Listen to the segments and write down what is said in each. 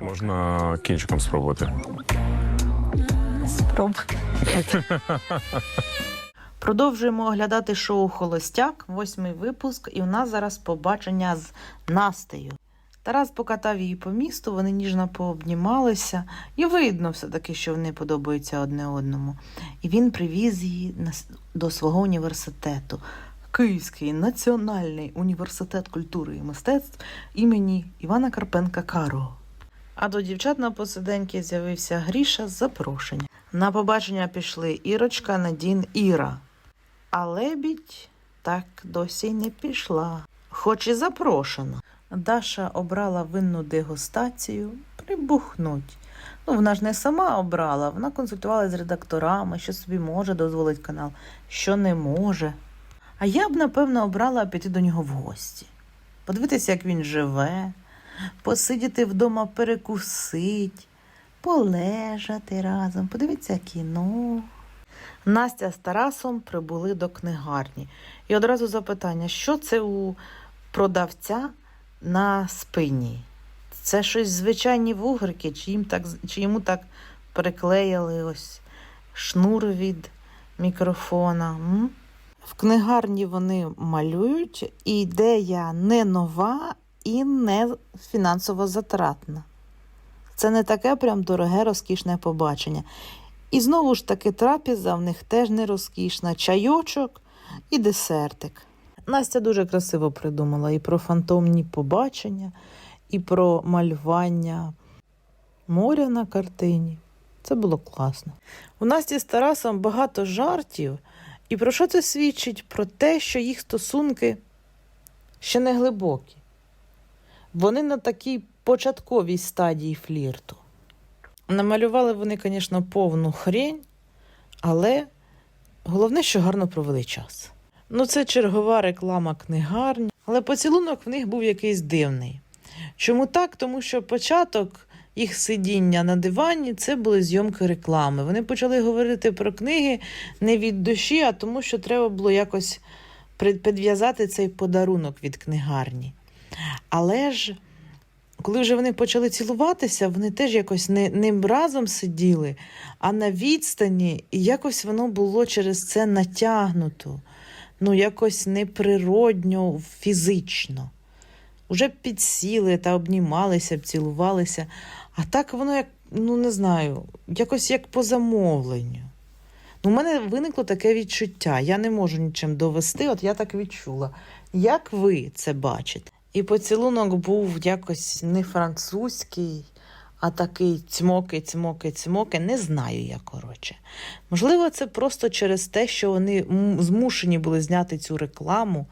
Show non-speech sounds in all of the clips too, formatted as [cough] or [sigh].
Можна кінчиком спробувати. Спроб. [laughs] Продовжуємо оглядати шоу Холостяк, восьмий випуск, і у нас зараз побачення з Настею. Тарас покатав її по місту, вони ніжно пообнімалися, і видно все-таки, що вони подобаються одне одному. І він привіз її до свого університету. Київський національний університет культури і мистецтв імені Івана Карпенка Карого. А до дівчат на посиденьки з'явився Гріша з запрошення. На побачення пішли Ірочка, Надін, Іра. А лебідь так досі й не пішла, хоч і запрошена. Даша обрала винну дегустацію прибухнуть. Ну, вона ж не сама обрала, вона консультувалася з редакторами, що собі може дозволити канал, що не може. А я б, напевно, обрала піти до нього в гості, подивитися, як він живе, посидіти вдома перекусить, полежати разом, подивитися кіно. Настя з Тарасом прибули до книгарні. І одразу запитання, що це у продавця на спині? Це щось звичайні вугрики, чи, їм так, чи йому так приклеїли ось шнур від мікрофона? М? В книгарні вони малюють, і ідея не нова і не фінансово затратна. Це не таке прям дороге, розкішне побачення. І знову ж таки, трапеза в них теж не розкішна. Чайочок і десертик. Настя дуже красиво придумала і про фантомні побачення, і про малювання моря на картині. Це було класно. У Насті з Тарасом багато жартів. І про що це свідчить? Про те, що їх стосунки ще не глибокі. Вони на такій початковій стадії флірту. Намалювали вони, звісно, повну хрень, але головне, що гарно провели час. Ну, це чергова реклама книгарні, але поцілунок в них був якийсь дивний. Чому так? Тому що початок їх сидіння на дивані це були зйомки реклами. Вони почали говорити про книги не від душі, а тому, що треба було якось підв'язати цей подарунок від книгарні. Але ж коли вже вони почали цілуватися, вони теж якось не, не разом сиділи, а на відстані, і якось воно було через це натягнуто, ну якось неприродньо, фізично. Уже підсіли та обнімалися, цілувалися. А так воно як, ну не знаю, якось як по замовленню. Ну, у мене виникло таке відчуття. Я не можу нічим довести, от я так відчула. Як ви це бачите? І поцілунок був якось не французький, а такий цьмоки, цьмоки, цьмоки. Не знаю я, коротше. Можливо, це просто через те, що вони змушені були зняти цю рекламу.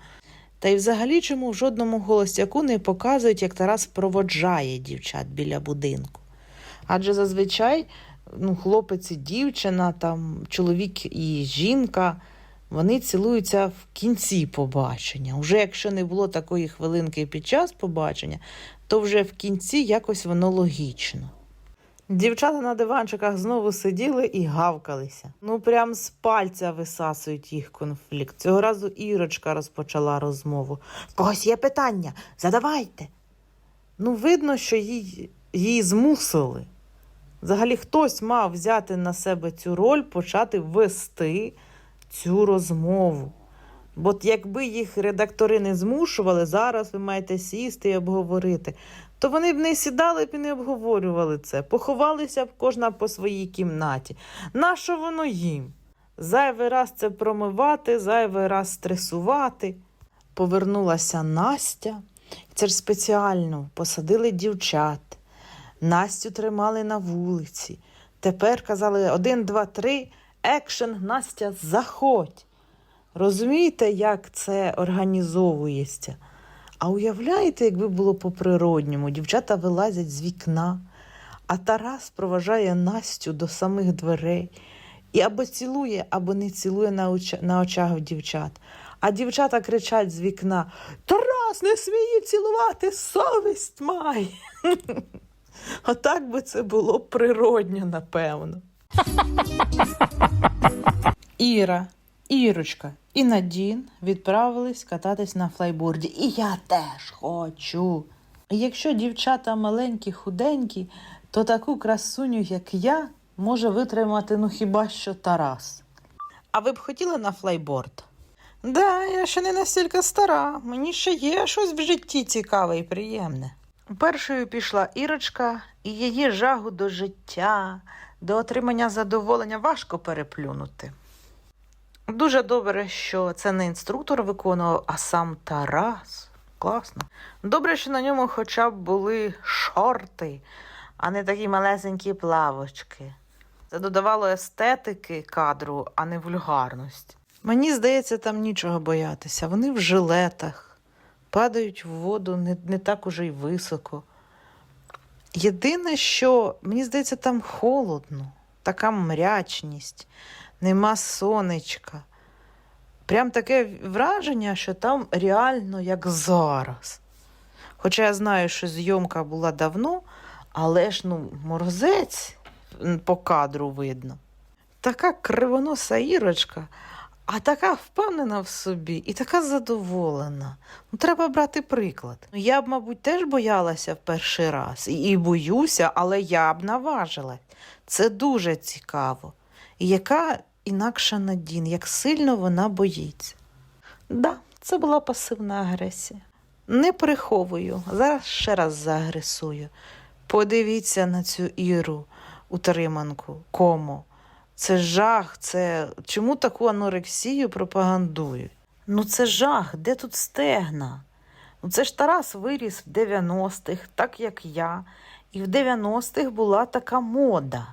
Та й взагалі чому в жодному голосяку не показують, як Тарас проводжає дівчат біля будинку. Адже зазвичай ну, хлопець і дівчина, там, чоловік і жінка, вони цілуються в кінці побачення. Уже якщо не було такої хвилинки під час побачення, то вже в кінці якось воно логічно. Дівчата на диванчиках знову сиділи і гавкалися. Ну, прям з пальця висасують їх конфлікт. Цього разу Ірочка розпочала розмову. В когось є питання, задавайте. Ну, видно, що їй, її змусили. Взагалі, хтось мав взяти на себе цю роль, почати вести цю розмову. Бо якби їх редактори не змушували, зараз ви маєте сісти і обговорити, то вони б не сідали б і не обговорювали це. Поховалися б кожна по своїй кімнаті. Нащо воно їм? Зайвий раз це промивати, зайвий раз стресувати. Повернулася Настя. Це ж спеціально посадили дівчат. Настю тримали на вулиці. Тепер казали один, два, три, екшен, Настя, заходь. Розумієте, як це організовується? А уявляєте, якби було по-природньому, дівчата вилазять з вікна, а Тарас проважає Настю до самих дверей і або цілує, або не цілує на, оча- на очах дівчат. А дівчата кричать з вікна: Тарас, не сміє цілувати, совість май. [laughs] А так би це було природньо, напевно. [laughs] Іра, Ірочка і Надін відправились кататись на флайборді. І я теж хочу. Якщо дівчата маленькі, худенькі, то таку красуню, як я, може витримати ну хіба що Тарас. А ви б хотіли на флайборд? Да, я ще не настільки стара. Мені ще є щось в житті цікаве і приємне. Першою пішла Ірочка, і її жагу до життя, до отримання задоволення важко переплюнути. Дуже добре, що це не інструктор виконував, а сам Тарас. Класно. Добре, що на ньому хоча б були шорти, а не такі малесенькі плавочки. Це додавало естетики кадру, а не вульгарності. Мені здається, там нічого боятися. Вони в жилетах, падають в воду не, не так уже й високо. Єдине, що мені здається, там холодно, така мрячність, нема сонечка. Прям таке враження, що там реально як зараз. Хоча я знаю, що зйомка була давно, але ж ну, морозець по кадру видно. Така кривоноса Ірочка, а така впевнена в собі і така задоволена. Ну, треба брати приклад. Ну, Я б, мабуть, теж боялася в перший раз і, боюся, але я б наважилась. Це дуже цікаво. І яка інакша Надін, як сильно вона боїться. Да, це була пасивна агресія. Не приховую, зараз ще раз заагресую. Подивіться на цю Іру, утриманку, кому. Це жах, це чому таку анорексію пропагандують? Ну це жах, де тут стегна? Ну це ж Тарас виріс в 90-х, так як я. І в 90-х була така мода,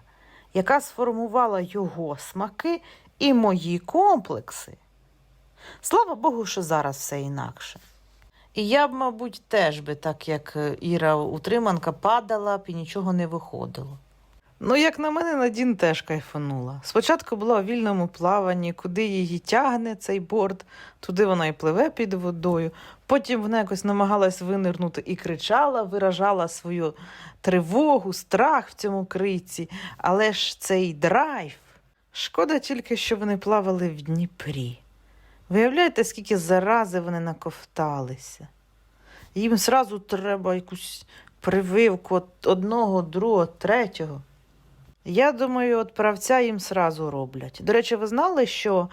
яка сформувала його смаки і мої комплекси. Слава Богу, що зараз все інакше. І я б, мабуть, теж би, так як Іра утриманка, падала б і нічого не виходило. Ну, як на мене, Надін теж кайфанула. Спочатку була у вільному плаванні, куди її тягне цей борт, туди вона і пливе під водою. Потім вона якось намагалась винирнути і кричала, виражала свою тривогу, страх в цьому криці. Але ж цей драйв. Шкода тільки, що вони плавали в Дніпрі. Виявляєте, скільки зарази вони наковталися. Їм зразу треба якусь прививку одного, другого, третього. Я думаю, от правця їм сразу роблять. До речі, ви знали, що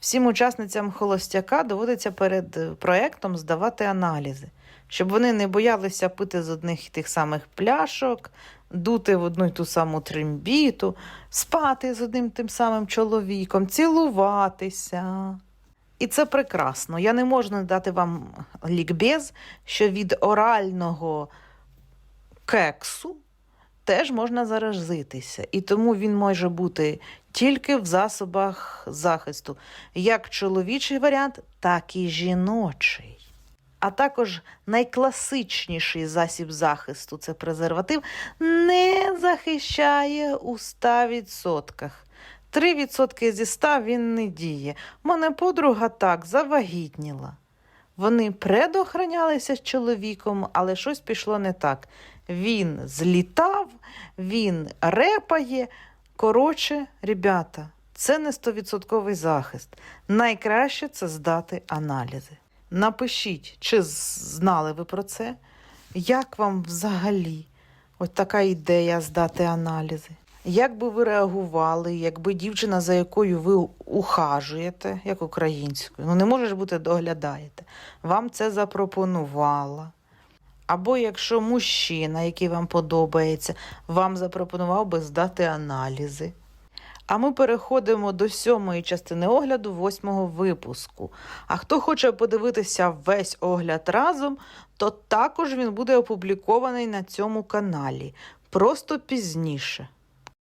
всім учасницям холостяка доводиться перед е, проектом здавати аналізи, щоб вони не боялися пити з одних і тих самих пляшок, дути в одну й ту саму трембіту, спати з одним тим самим чоловіком, цілуватися. І це прекрасно. Я не можу дати вам лікбез, що від орального кексу теж можна заразитися. І тому він може бути тільки в засобах захисту, як чоловічий варіант, так і жіночий. А також найкласичніший засіб захисту це презерватив, не захищає у 100%. 3% зі 100 він не діє. Мене подруга так завагітніла. Вони предохранялися з чоловіком, але щось пішло не так. Він злітав, він репає. Коротше, ребята, це не 100% захист. Найкраще це здати аналізи. Напишіть, чи знали ви про це? Як вам взагалі ось така ідея здати аналізи? Як би ви реагували, якби дівчина, за якою ви ухажуєте, як українською, ну не може бути доглядаєте, вам це запропонувала. Або якщо мужчина, який вам подобається, вам запропонував би здати аналізи. А ми переходимо до сьомої частини огляду восьмого випуску. А хто хоче подивитися весь огляд разом, то також він буде опублікований на цьому каналі, просто пізніше.